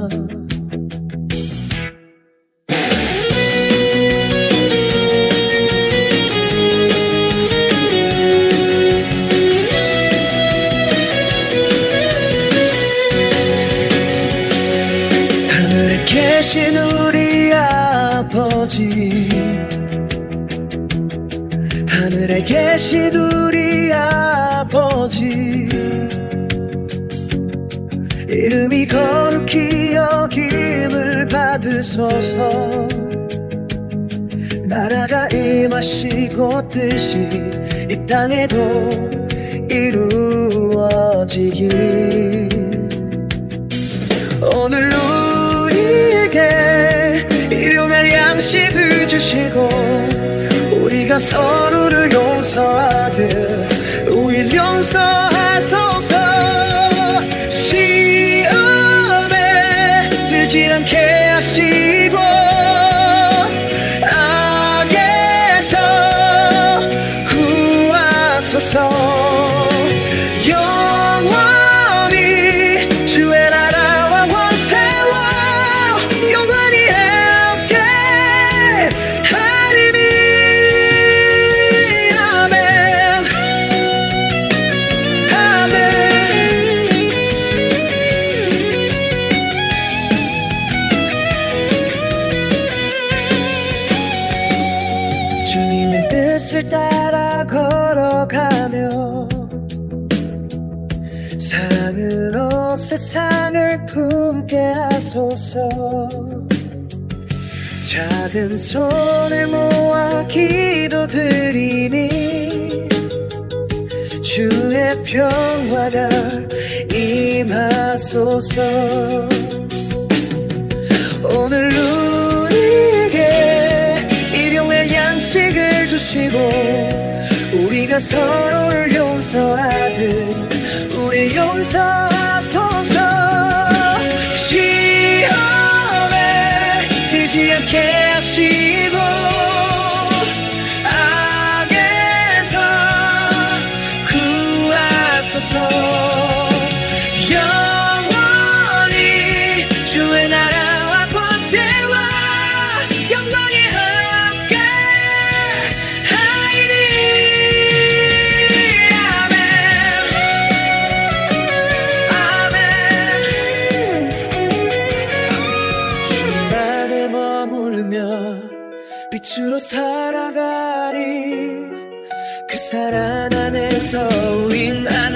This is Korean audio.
하늘에 계신 우리 아버지. 하늘에 계신 우리 아버지. 이름이 거룩히 여김을 받으소서. 나라가 임하시고 뜻이 이 땅에도 이루어지길 오늘 우리에게 일용할 양식을 주시고 우리가 서로를 용서하듯 우릴 용서하소서 않게 하시고 악에서 구하소서 주님의 뜻을 따라 걸어가며 사랑으로 세상을 품게 하소서. 작은 손을 모아 기도드리니 주의 평화가 임하소서. 오늘 우 주시고 우리가 서로를 용서하듯 우리 용서하소서 시험에 들지 않게 하시고 악에서 구하소서. 영원히 주의 나 살아가리. 그 사랑 안에서 우린 안